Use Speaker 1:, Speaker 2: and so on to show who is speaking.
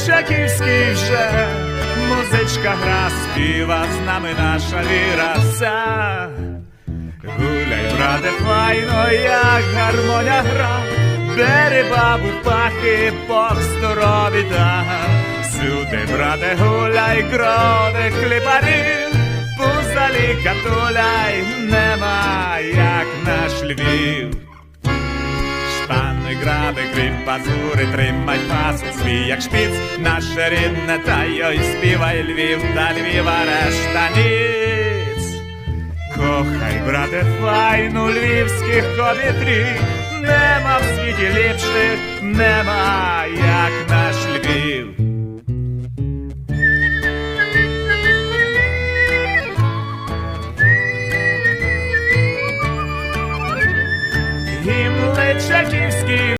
Speaker 1: Лисаківський вже, музичка гра, співа з нами наша віра вся. Гуляй, брате, файно, як гармоня гра, бери бабу пахи, Бог здорові да. Сюди, брате, гуляй, крови хлібарів, пузалі катуляй, нема, як наш Львів. Штани, граби, крім пазури, тримай пасу свій, як шпіц, наше рідне та й співай Львів та Львіва решта. Кохай, брате, файну львівських обітрів, нема в світі ліпших, нема, як наш Львів. Check your.